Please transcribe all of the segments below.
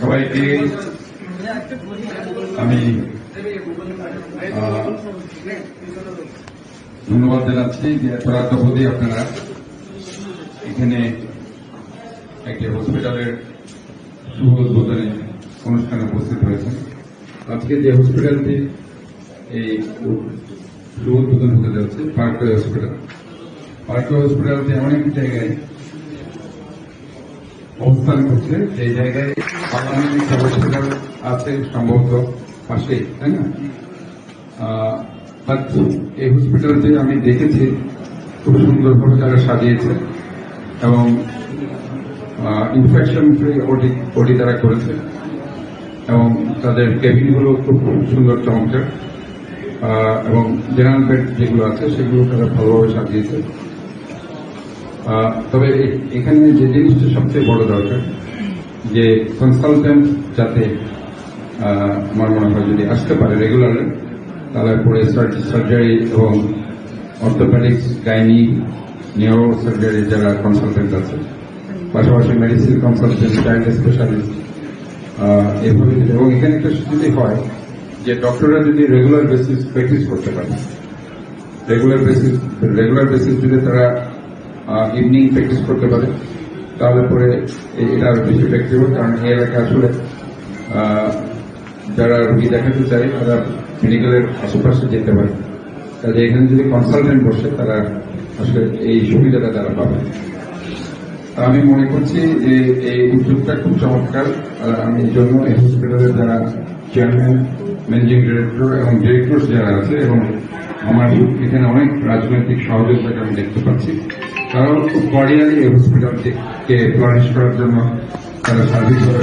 সবাইকে আমি ধন্যবাদ জানাচ্ছি যে এত রাত আপনারা এখানে একটি হসপিটালের শুভ উদ্বোধনে অনুষ্ঠানে উপস্থিত হয়েছেন। আজকে যে হসপিটালটি, এই শুভ উদ্বোধন হতে যাচ্ছে পার্কওয়ে হসপিটাল। হসপিটালটি এমন একটি জায়গায় অবস্থান করছে সেই জায়গায় বাংলাদেশ হসপিটাল আছে সম্ভবত পাশেই তাই না? but এই হসপিটালটি আমি দেখেছি, খুব সুন্দরভাবে তারা সাজিয়েছে এবং ইনফেকশন ফ্রি ওটি ওটি তারা করেছে এবং তাদের কেবিনগুলো খুব সুন্দর চমৎকার। এবং জেনারেল বেড যেগুলো আছে, সেগুলো তারা ভালোভাবে সাজিয়েছে। তবে এখানে যে জিনিসটা সবচেয়ে বড় দরকার, যে কনসালটেন্ট যাতে আমার মনে হয় যদি আসতে পারে রেগুলার তাহলে পরে সার্জারি এবং অর্থোপেডিক্স গাইনি নিউরো সার্জারি যারা কনসালটেন্ট আছে, পাশাপাশি মেডিসিন কনসালটেন্ট চাইল্ড স্পেশালিস্ট এভাবে এবং এখানে একটা যদি হয় যে ডক্টররা যদি রেগুলার বেসিস প্র্যাকটিস করতে পারে রেগুলার বেসিস রেগুলার বেসিস যদি তারা ইভিনিং প্র্যাকটিস করতে পারে, তাহলে পরে এটা আরও বেশি ইফেক্টিভ হবে। কারণ এই এলাকা আসলে যারা রোগী দেখাতে চায়, তারা মেডিকেলের আশেপাশে যেতে পারে। কাজে এখানে যদি কনসালটেন্ট বসে, তারা আসলে এই সুবিধাটা তারা পাবে। আমি মনে করছি যে এই উদ্যোগটা খুব চমৎকার। আমি এই জন্য এই হসপিটালের যারা চেয়ারম্যান, ম্যানেজিং ডিরেক্টর এবং ডিরেক্টর যারা আছে এবং আমার এখানে অনেক রাজনৈতিক সহযোগিতাকে আমি দেখতে পাচ্ছি, তারাও খুব কর্ডিয়ালি এই হসপিটালকে ফ্লারিশ করার জন্য তারা সার্ভিস করে।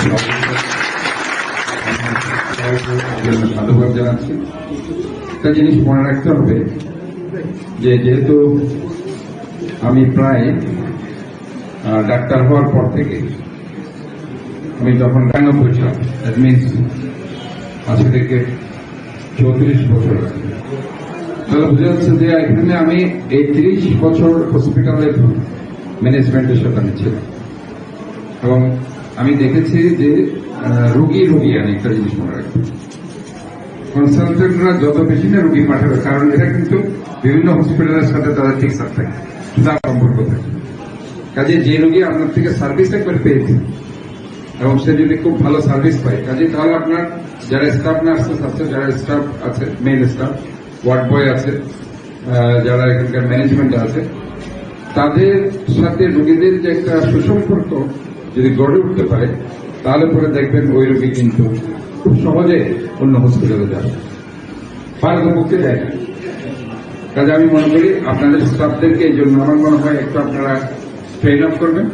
জন্য সাধুবাদ জানাচ্ছি। একটা জিনিস মনে রাখতে হবে যে যেহেতু আমি প্রায় ডাক্তার হওয়ার পর থেকে আমি যখন নিরানব্বই সাল দ্যাট মিনস আজ থেকে চৌত্রিশ বছর। তাহলে বোঝা যাচ্ছে যে এখানে আমি এই ত্রিশ বছর হসপিটালের ম্যানেজমেন্টের সাথে আমি ছিলাম। এবং আমি দেখেছি যে রুগী রুগী আমি একটা জিনিস মনে রাখব কনসালটেন্টরা যত বেশি না রুগী পাঠাবে, কারণ এটা কিন্তু বিভিন্ন হসপিটালের সাথে তাদের ঠিক সাথে থাকে সম্পর্ক থাকে। কাজে যে রোগী আপনার থেকে সার্ভিস একবার পেয়েছে এবং সে যদি খুব ভালো সার্ভিস পায়, কাজে তাহলে আপনার যারা স্টাফ নার্সেস আছে যারা স্টাফ আছে মেইন স্টাফ ওয়ার্ড বয় আছে যারা এখানকার ম্যানেজমেন্ট আছে, তাদের সাথে রোগীদের যে একটা সুসম্পর্ক যদি গড়ে উঠতে পারে, তাহলে পরে দেখবেন ওই রোগী কিন্তু খুব সহজে অন্য হসপিটালে যাবে। পারদপক্ষে দেয় না। কাজে আমি মনে করি আপনাদের স্টাফদেরকে এই জন্য আমার মনে হয় একটু আপনারা ট্রেন আপ করবেন।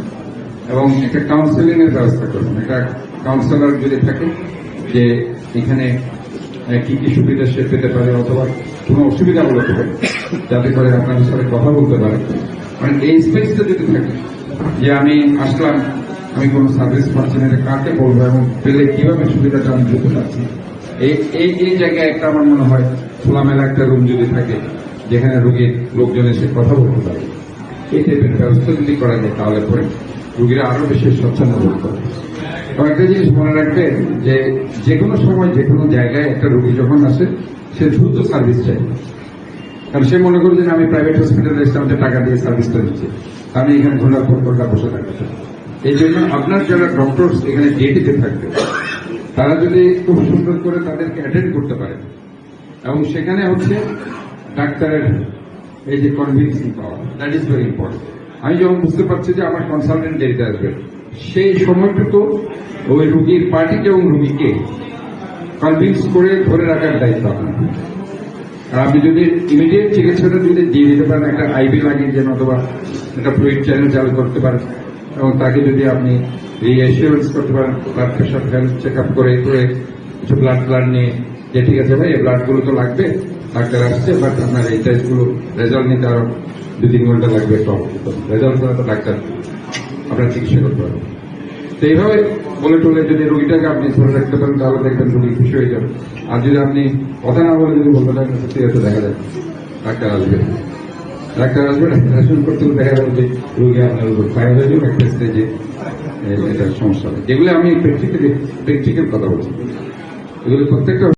এবং একটা কাউন্সেলিং এর ব্যবস্থা করবেন। একটা কাউন্সেলর যদি থাকে যে এখানে কি কি সুবিধা সে পেতে পারে অথবা কোনো অসুবিধা হলে হবে যাতে করে আপনাদের সাথে কথা বলতে পারে। মানে এই স্পেসটা যদি থাকে, যে আমি আসলাম, আমি কোনো সার্ভিস পাচ্ছি না কাকে বলব এবং পেলে কীভাবে সুবিধাটা আমি দিতে পারছি? এই এই এই জায়গায় একটা আমার মনে হয় খোলামেলা একটা রুম যদি থাকে, যেখানে রোগীর লোকজন এসে কথা বলতে পারে। এই টাইপের ব্যবস্থা যদি করা যায় তাহলে পরে রোগীরা আরও বেশি স্বচ্ছন্দ বোধ করে। এবং একটা জিনিস মনে রাখবেন যে যে কোনো সময় যে কোনো জায়গায় একটা রোগী যখন আসে, সে দ্রুত সার্ভিস চাই কারণ সে মনে করে যে আমি প্রাইভেট হসপিটালে এসে আমাদের টাকা দিয়ে সার্ভিসটা দিচ্ছি। আমি এখানে ঘণ্টার পর ঘণ্টা বসে থাকতে এই জন্য আপনার যারা ডক্টর এখানে ডিউটিতে থাকবে, তারা যদি খুব সুন্দর করে তাদেরকে অ্যাটেন্ড করতে পারে, এবং সেখানে হচ্ছে ডাক্তারের এই যে কনভিন্সিং পাওয়া দ্যাট ইজ ভেরি ইম্পর্টেন্ট আমি যখন বুঝতে পারছি যে আমার কনসালটেন্ট দেরিতে আসবে, সেই সময়টুকু ওই রুগীর পার্টিকে এবং রুগীকে কনভিন্স করে ধরে রাখার দায়িত্ব আপনার। আর আপনি যদি ইমিডিয়েট চিকিৎসাটা যদি দিয়ে দিতে পারেন, একটা আইবি লাগিয়ে দেন অথবা একটা ফ্লুইড চ্যানেল চালু করতে পারেন, এবং তাকে যদি আপনি রিঅ্যাসিওরেন্স করতে পারেন blood pressure health check up করে করে কিছু ব্লাড ব্লাড নিয়ে, যে ঠিক আছে ভাই, এই ব্লাডগুলো তো লাগবে, ডাক্তার আসছে বাট আপনার এই টেস্টগুলো রেজাল্ট নিতে আরও দু তিন ঘণ্টা লাগবে তো রেজাল্ট করা তো ডাক্তার আপনার চিকিৎসা করতে পারবে তো এইভাবে বলে টলে যদি রোগীটাকে আপনি ধরে রাখতে পারেন, তাহলে দেখবেন রোগী খুশি হয়ে যাবে। আর যদি আপনি কথা না বলে যদি বলতে থাকেন, সত্যি হয়তো দেখা যায় ডাক্তার আসবে। ডাক্তার আসবে, ডাক্তার করতে করতে দেখা যাবে যে রোগী আপনার উপর ফায়ার হয়ে যাবে, একটা স্টেজে এটা সমস্যা হবে। যেগুলো আমি প্র্যাকটিক্যালি প্র্যাকটিক্যাল কথা বলছি। এগুলো প্রত্যেকটা